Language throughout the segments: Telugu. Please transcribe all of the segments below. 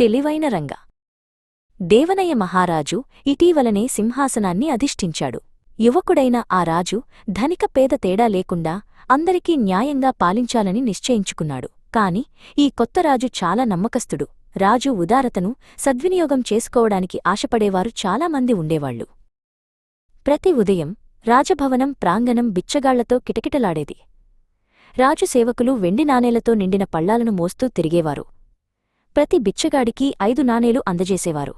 తెలివైన రంగ. దేవనయ్య మహారాజు ఇటీవలనే సింహాసనాన్ని అధిష్ఠించాడు. యువకుడైన ఆ రాజు ధనిక పేద తేడా లేకుండా అందరికీ న్యాయంగా పాలించాలని నిశ్చయించుకున్నాడు. కాని ఈ కొత్త రాజు చాలా నమ్మకస్తుడు. రాజు ఉదారతను సద్వినియోగం చేసుకోవడానికి ఆశపడేవారు చాలామంది ఉండేవాళ్ళు ప్రతి ఉదయం రాజభవనం ప్రాంగణం బిచ్చగాళ్ళతో కిటకిటలాడేది. రాజు సేవకులు వెండి నాణేలతో నిండిన పళ్ళాలను మోస్తూ తిరిగేవారు. ప్రతి బిచ్చగాడికి ఐదు నాణేలు అందజేసేవారు.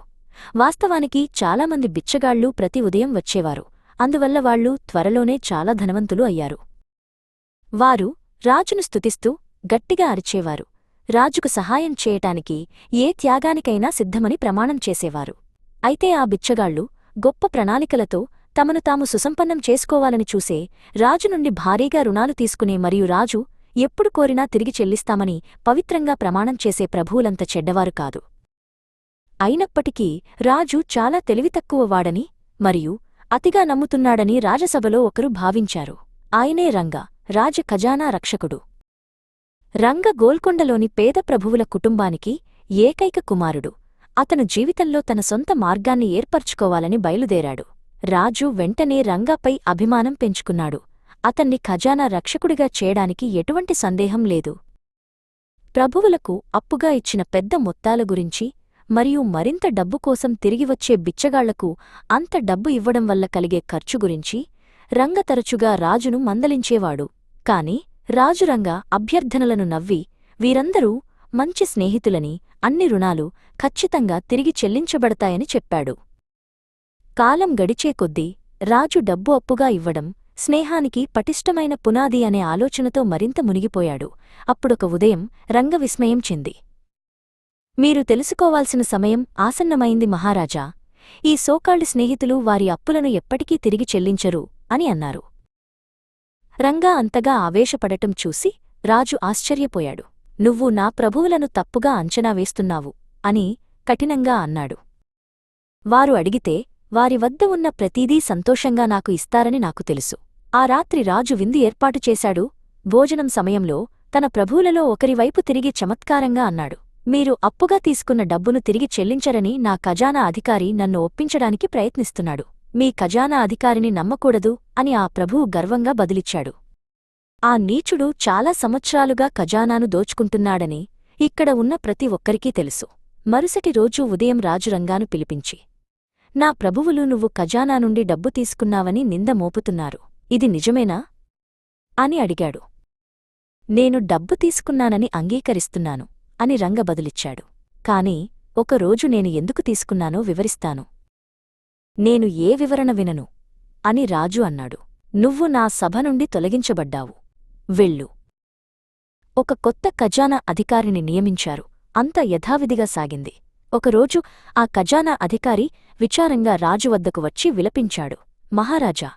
వాస్తవానికి చాలామంది బిచ్చగాళ్ళు ప్రతి ఉదయం వచ్చేవారు. అందువల్ల వాళ్ళు త్వరలోనే చాలా ధనవంతులు అయ్యారు. వారు రాజును స్తుతిస్తూ గట్టిగా అరిచేవారు. రాజుకు సహాయం చేయటానికి ఏ త్యాగానికైనా సిద్ధమని ప్రమాణం చేసేవారు. అయితే ఆ బిచ్చగాళ్ళు గొప్ప ప్రణాళికలతో తమను తాము సుసంపన్నం చేసుకోవాలని చూసే రాజు నుండి భారీగా రుణాలు తీసుకునే మరియు రాజు ఎప్పుడు కోరినా తిరిగి చెల్లిస్తామని పవిత్రంగా ప్రమాణం చేసే ప్రభువులంత చెడ్డవారు కాదు. అయినప్పటికీ రాజు చాలా తెలివితక్కువవాడని మరియు అతిగా నమ్ముతున్నాడని రాజసభలో ఒకరు భావించారు. ఆయనే రంగ రాజ ఖజానా రక్షకుడు. రంగ గోల్కొండలోని పేద ప్రభువుల కుటుంబానికి ఏకైక కుమారుడు. అతను జీవితంలో తన సొంత మార్గాన్ని ఏర్పర్చుకోవాలని బయలుదేరాడు. రాజు వెంటనే రంగాపై అభిమానం పెంచుకున్నాడు. అతన్ని ఖజానా రక్షకుడిగా చేయడానికి ఎటువంటి సందేహం లేదు. ప్రభువులకు అప్పుగా ఇచ్చిన పెద్ద మొత్తాల గురించి మరియు మరింత డబ్బు కోసం తిరిగివచ్చే బిచ్చగాళ్ళకు అంత డబ్బు ఇవ్వడం వల్ల కలిగే ఖర్చు గురించి రంగ తరచుగా రాజును మందలించేవాడు. కాని రాజురంగ అభ్యర్థనలను నవ్వి వీరందరూ మంచి స్నేహితులని అన్ని రుణాలు ఖచ్చితంగా తిరిగి చెల్లించబడతాయని చెప్పాడు. కాలం గడిచే కొద్దీ రాజు డబ్బు అప్పుగా ఇవ్వడం స్నేహానికి పటిష్టమైన పునాది అనే ఆలోచనతో మరింత మునిగిపోయాడు. అప్పుడొక ఉదయం రంగ విస్మయం చెంది. మీరు తెలుసుకోవాల్సిన సమయం ఆసన్నమైంది మహారాజా. ఈ సోకాళ్ళు స్నేహితులు వారి అప్పులను ఎప్పటికీ తిరిగి చెల్లించరు అని అన్నారు. రంగా అంతగా ఆవేశపడటం చూసి రాజు ఆశ్చర్యపోయాడు. నువ్వు నా ప్రభువులను తప్పుగా అంచనా వేస్తున్నావు అని కఠినంగా అన్నాడు. వారు అడిగితే వారి వద్ద ఉన్న ప్రతీదీ సంతోషంగా నాకు ఇస్తారని నాకు తెలుసు. ఆ రాత్రి రాజు విందు ఏర్పాటు చేశాడు. భోజనం సమయంలో తన ప్రభువులలో ఒకరివైపు తిరిగి చమత్కారంగా అన్నాడు. మీరు అప్పుగా తీసుకున్న డబ్బును తిరిగి చెల్లించరని నా ఖజానా అధికారి నన్ను ఒప్పించడానికి ప్రయత్నిస్తున్నాడు. మీ ఖజానా అధికారిని నమ్మకూడదు అని ఆ ప్రభువు గర్వంగా బదిలిచ్చాడు. ఆ నీచుడు చాలా సంవత్సరాలుగా ఖజానాను దోచుకుంటున్నాడని ఇక్కడ ఉన్న ప్రతి ఒక్కరికీ తెలుసు. మరుసటి రోజు ఉదయం రాజురంగాను పిలిపించి నా ప్రభువులు నువ్వు ఖజానా నుండి డబ్బు తీసుకున్నావని నింద మోపుతున్నారు. ఇది నిజమేనా? అని అడిగాడు. నేను డబ్బు తీసుకున్నానని అంగీకరిస్తున్నాను అని రంగ బదులిచ్చాడు. కాని ఒకరోజు నేను ఎందుకు తీసుకున్నానో వివరిస్తాను. నేను ఏ వివరణ వినను? అని రాజు అన్నాడు. నువ్వు నా సభ నుండి తొలగించబడ్డావు. వెళ్ళు. ఒక కొత్త ఖజానా అధికారిని నియమించారు. అంత యథావిధిగా సాగింది. ఒకరోజు ఆ ఖజానా అధికారి విచారంగా రాజు వద్దకు వచ్చి విలపించాడు. మహారాజా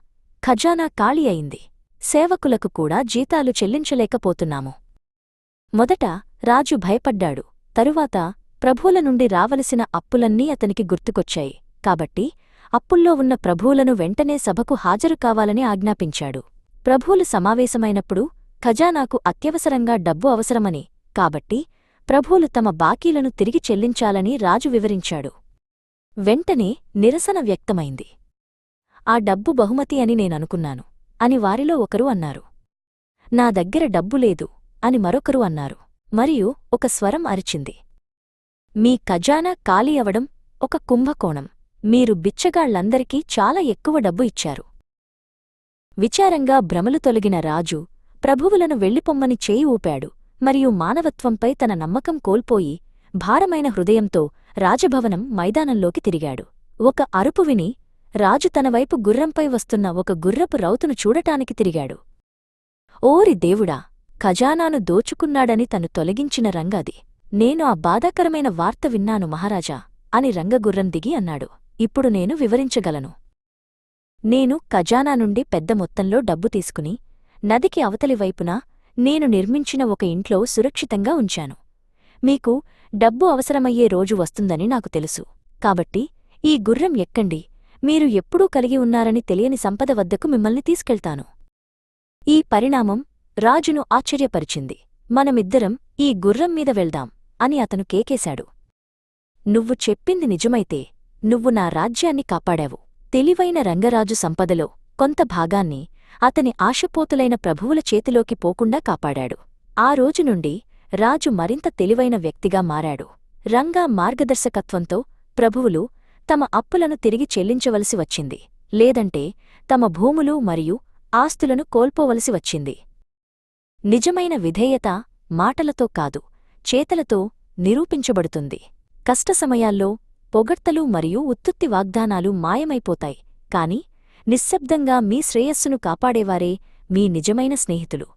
ఖజానా ఖాళీ అయింది. సేవకులకు కూడా జీతాలు చెల్లించలేకపోతున్నాము. మొదట రాజు భయపడ్డాడు. తరువాత ప్రభువుల నుండి రావలసిన అప్పులన్నీ అతనికి గుర్తుకొచ్చాయి. కాబట్టి అప్పుల్లో ఉన్న ప్రభువులను వెంటనే సభకు హాజరు కావాలని ఆజ్ఞాపించాడు. ప్రభువులు సమావేశమైనప్పుడు ఖజానాకు అత్యవసరంగా డబ్బు అవసరమని కాబట్టి ప్రభువులు తమ బాకీలను తిరిగి చెల్లించాలని రాజు వివరించాడు. వెంటనే నిరసన వ్యక్తమైంది. ఆ డబ్బు బహుమతి అని నేననుకున్నాను. అని వారిలో ఒకరు అన్నారు. నా దగ్గర డబ్బు లేదు అని మరొకరు అన్నారు. మరియు ఒక స్వరం అరిచింది. మీ ఖజానా ఖాళీ అవడం ఒక కుంభకోణం. మీరు బిచ్చగాళ్ళందరికీ చాలా ఎక్కువ డబ్బు ఇచ్చారు. విచారంగా భ్రమలు తొలగిన రాజు ప్రభువులను వెళ్ళిపొమ్మని చేయి ఊపాడు. మరియు మానవత్వంపై తన నమ్మకం కోల్పోయి భారమైన హృదయంతో రాజభవనం మైదానంలోకి తిరిగాడు. ఒక అరుపు విని రాజు తనవైపు గుర్రంపై వస్తున్న ఒక గుర్రపు రౌతును చూడటానికి తిరిగాడు. ఓరి దేవుడా ఖజానాను దోచుకున్నాడని తను తొలగించిన రంగది. నేను ఆ బాధాకరమైన వార్త విన్నాను మహారాజా అని రంగగుర్రం దిగి అన్నాడు. ఇప్పుడు నేను వివరించగలను. నేను ఖజానా నుండి పెద్ద మొత్తంలో డబ్బు తీసుకుని నదికి అవతలి వైపున నేను నిర్మించిన ఒక ఇంట్లో సురక్షితంగా ఉంచాను. మీకు డబ్బు అవసరమయ్యే రోజు వస్తుందని నాకు తెలుసు. కాబట్టి ఈ గుర్రం ఎక్కండి మీరు ఎప్పుడూ కలిగి ఉన్నారని తెలియని సంపద వద్దకు మిమ్మల్ని తీసుకెళ్తాను. ఈ పరిణామం రాజును ఆశ్చర్యపరిచింది. మనమిద్దరం ఈ గుర్రం మీద వెళ్దాం అని అతను కేకేశాడు. నువ్వు చెప్పింది నిజమైతే నువ్వు నా రాజ్యాన్ని కాపాడావు. తెలివైన రంగరాజు సంపదలో కొంత భాగాన్ని అతని ఆశపోతులైన ప్రభువుల చేతిలోకి పోకుండా కాపాడాడు. ఆ రోజు నుండి రాజు మరింత తెలివైన వ్యక్తిగా మారాడు. రంగా మార్గదర్శకత్వంతో ప్రభువులు తమ అప్పులను తిరిగి చెల్లించవలసి వచ్చింది. లేదంటే తమ భూములు మరియు ఆస్తులను కోల్పోవలసి వచ్చింది. నిజమైన విధేయత మాటలతో కాదు చేతలతో నిరూపించబడుతుంది. కష్ట సమయాల్లో పొగడ్తలు మరియు ఉత్తుత్తి వాగ్దానాలు మాయమైపోతాయి కాని నిశ్శబ్దంగా మీ శ్రేయస్సును కాపాడేవారే మీ నిజమైన స్నేహితులు.